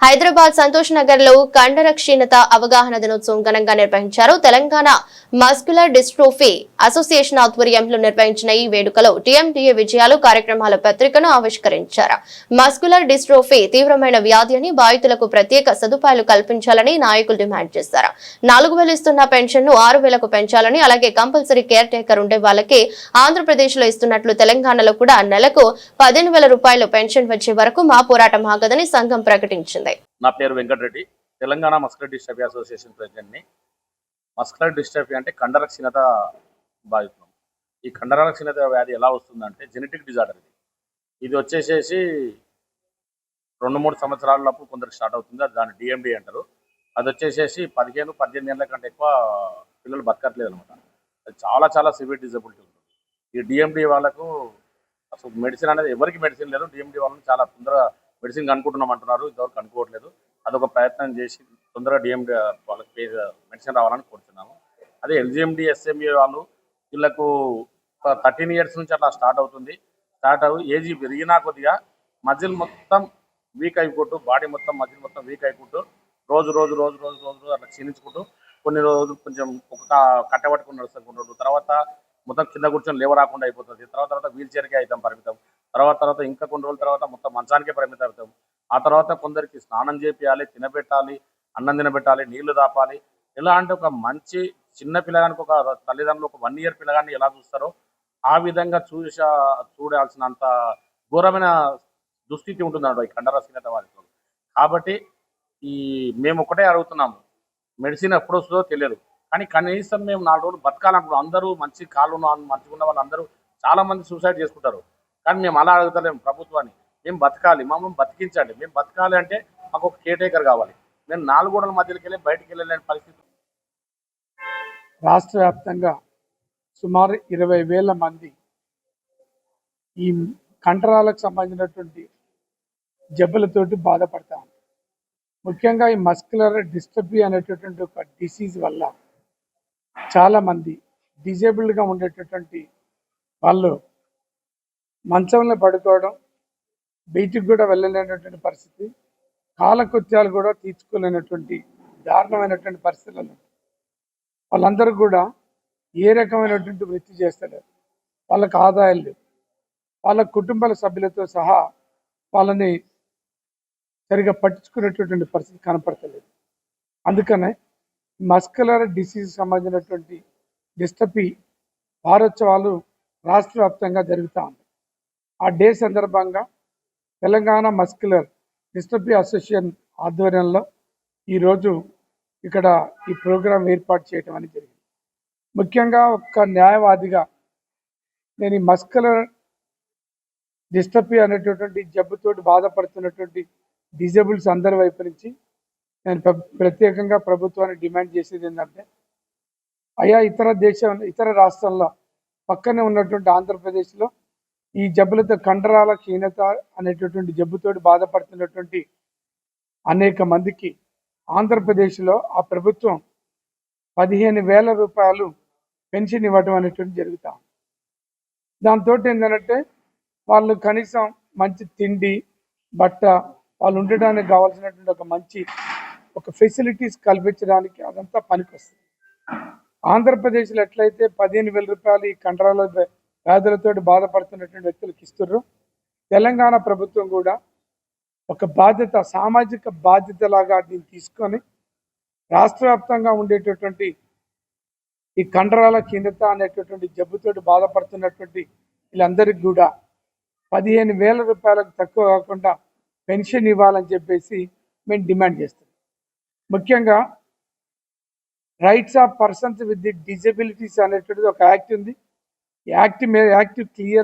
హైదరాబాద్ సంతోష్ నగర్లో కండర క్షీణత అవగాహన దినోత్సవం ఘనంగా నిర్వహించారు. తెలంగాణ మస్కులర్ డిస్ట్రోఫీ అసోసియేషన్ ఆధ్వర్యంలో నిర్వహించిన ఈ వేడుకలో టీఎంటీఏ విజయాలు కార్యక్రమాల పత్రికను ఆవిష్కరించారు. మస్కులర్ డిస్ట్రోఫీ తీవ్రమైన వ్యాధి అని బాధితులకు ప్రత్యేక సదుపాయాలు కల్పించాలని నాయకులు డిమాండ్ చేశారు. నాలుగు వేలు ఇస్తున్న పెన్షన్ను ఆరు వేలకు పెంచాలని అలాగే కంపల్సరీ కేర్ టేకర్ ఉండే వాళ్ళకి ఆంధ్రప్రదేశ్లో ఇస్తున్నట్లు తెలంగాణలో కూడా నెలకు పదిహేను వేల రూపాయలు పెన్షన్ వచ్చే వరకు మా పోరాటం ఆగదని సంఘం ప్రకటించింది. నా పేరు Venkatareddy. Telangana muscular dystrophy association ప్రెసిడెంట్ని. Muscular dystrophy అంటే కండర క్షీణత బాధితులం. ఈ కండరాల క్షీణత వ్యాధి ఎలా వస్తుందంటే జెనెటిక్ డిజార్డర్ ఇది. ఇది వచ్చేసేసి రెండు మూడు సంవత్సరాలప్పుడు కొందరికి స్టార్ట్ అవుతుంది. అది దాన్ని డిఎండి అంటారు. అది వచ్చేసేసి పదిహేను పద్దెనిమిది ఏళ్ళ కంటే ఎక్కువ పిల్లలు బతకట్లేదు అనమాట అది చాలా చాలా సివియర్ డిజబిలిటీ ఉంటుంది. ఈ డిఎండి వాళ్ళకు అసలు మెడిసిన్ అనేది ఎవరికి మెడిసిన్ లేదు. డిఎండి వాళ్ళని చాలా తొందరగా మెడిసిన్ కనుక్కుంటున్నాం అంటున్నారు. ఇంతవరకు కనుక్కోవట్లేదు. అదొక ప్రయత్నం చేసి తొందరగా డిఎండి వాళ్ళకి మెడిసిన్ రావాలని కోరుతున్నాము అదే ఎల్జిఎండి ఎస్ఎంఏ వాళ్ళు వీళ్ళకు థర్టీన్ ఇయర్స్ నుంచి అట్లా స్టార్ట్ అవుతుంది. స్టార్ట్ అవు ఏజీ పెరిగినా కొద్దిగా మజిల్ మొత్తం వీక్ అయిపోతూ బాడీ మొత్తం మజిల్ మొత్తం వీక్ అయిపోతూ రోజు రోజు రోజు రోజు రోజు రోజు అట్లా క్షీణించుకుంటూ కొన్ని రోజులు కొంచెం ఒక కట్ట పట్టుకుని నడుస్తుంటారు తర్వాత మొత్తం కింద కూర్చొని లేవరాకుండా అయిపోతుంది. తర్వాత తర్వాత వీల్ చైర్కే అవుతాం పరిమితం. తర్వాత తర్వాత ఇంకా కొన్ని రోజుల తర్వాత మొత్తం మంచానికే పరిమితం అవుతాం. ఆ తర్వాత కొందరికి స్నానం చేపియాలి తినబెట్టాలి అన్నం తినబెట్టాలి నీళ్ళు దాపాలి ఎలా అంటే ఒక మంచి చిన్న పిల్లగానికి ఒక తల్లిదండ్రులు ఒక వన్ ఇయర్ పిల్లగాన్ని ఎలా చూస్తారో ఆ విధంగా చూసా చూడాల్సినంత ఘోరమైన దుస్థితి ఉంటుంది ఈ కండరసీనత వారితో కాబట్టి ఈ మేము ఒకటే అడుగుతున్నాము. మెడిసిన్ ఎప్పుడు వస్తుందో తెలియదు. కానీ కనీసం మేము నాలుగు రోజులు బతకాలనుకుంటున్నాం అందరూ మంచి కాళ్ళు ఉన్న మంచిగా ఉన్న వాళ్ళందరూ చాలా మంది సూసైడ్ చేసుకుంటారు. కానీ మేము అలా అడుగుతలేము ప్రభుత్వాన్ని. మేము బతకాలి మమ్మల్ని బతికించండి. మేము బతకాలి అంటే మాకు ఒక కేటేకర్ కావాలి. నేను నాలుగు గోడల మధ్యలోకి వెళ్ళి బయటికి వెళ్ళలేని పరిస్థితి. రాష్ట్ర వ్యాప్తంగా సుమారు ఇరవై వేల మంది ఈ కండరాలకు సంబంధించినటువంటి జబ్బులతోటి బాధపడతాం ముఖ్యంగా ఈ మస్కులర్ డిస్టర్బీ అనేటటువంటి ఒక డిసీజ్ వల్ల చాలామంది డిజేబుల్డ్గా ఉండేటటువంటి వాళ్ళు మంచంలో పడుకోవడం బయటికి కూడా వెళ్ళలేనటువంటి పరిస్థితి కాలకృత్యాలు కూడా తీర్చుకోలేనటువంటి దారుణమైనటువంటి పరిస్థితులు వాళ్ళందరూ కూడా ఏ రకమైనటువంటి వృత్తి చేస్తలేరు వాళ్ళకి ఆదాయాలు లేవు వాళ్ళ కుటుంబాల సభ్యులతో సహా వాళ్ళని సరిగా పట్టించుకునేటటువంటి పరిస్థితి కనపడతలేదు. అందుకనే మస్కులర్ డిసీజ్ సంబంధించినటువంటి డిస్టపీ వారోత్సవాలు రాష్ట్ర వ్యాప్తంగా జరుగుతూ. ఆ డే సందర్భంగా తెలంగాణ మస్కులర్ డిస్టపీ అసోసియేషన్ ఆధ్వర్యంలో ఈరోజు ఇక్కడ ఈ ప్రోగ్రాం ఏర్పాటు చేయడం అనేది జరిగింది. ముఖ్యంగా ఒక న్యాయవాదిగా నేను ఈ మస్కులర్ డిస్టపీ అనేటటువంటి జబ్బుతోటి బాధపడుతున్నటువంటి డిజేబుల్స్ అందరి వైపు నుంచి నేను ప్రత్యేకంగా ప్రభుత్వాన్ని డిమాండ్ చేసేది ఏంటంటే అయా ఇతర దేశం ఇతర రాష్ట్రంలో పక్కనే ఉన్నటువంటి ఆంధ్రప్రదేశ్లో ఈ జబ్బులతో కండరాల క్షీణత అనేటటువంటి జబ్బుతోటి బాధపడుతున్నటువంటి అనేక మందికి ఆంధ్రప్రదేశ్లో ఆ ప్రభుత్వం పదిహేను వేల రూపాయలు పెన్షన్ ఇవ్వడం అనేటువంటి జరుగుతాం దాంతో ఏంటంటే వాళ్ళు కనీసం మంచి తిండి బట్ట వాళ్ళు ఉండడానికి కావాల్సినటువంటి ఒక మంచి ఒక ఫెసిలిటీస్ కల్పించడానికి అదంతా పనికొస్తుంది. ఆంధ్రప్రదేశ్లో ఎట్లయితే పదిహేను వేల రూపాయలు ఈ కండరాల వ్యాధులతో వ్యాధులతోటి బాధపడుతున్నటువంటి వ్యక్తులకు ఇస్తుర్రు తెలంగాణ ప్రభుత్వం కూడా ఒక బాధ్యత సామాజిక బాధ్యత లాగా దీన్ని తీసుకొని రాష్ట్ర వ్యాప్తంగా ఉండేటటువంటి ఈ కండరాల క్షీణత అనేటటువంటి జబ్బుతోటి బాధపడుతున్నటువంటి వీళ్ళందరికీ కూడా పదిహేను వేల రూపాయలకు తక్కువ కాకుండా పెన్షన్ ఇవ్వాలని చెప్పేసి మేము డిమాండ్ చేస్తాం ముఖ్యంగా rights of persons with the disabilities అనేటువంటిది ఒక యాక్ట్ ఉంది. ఈ యాక్ట్ మీద యాక్ట్ క్లియర్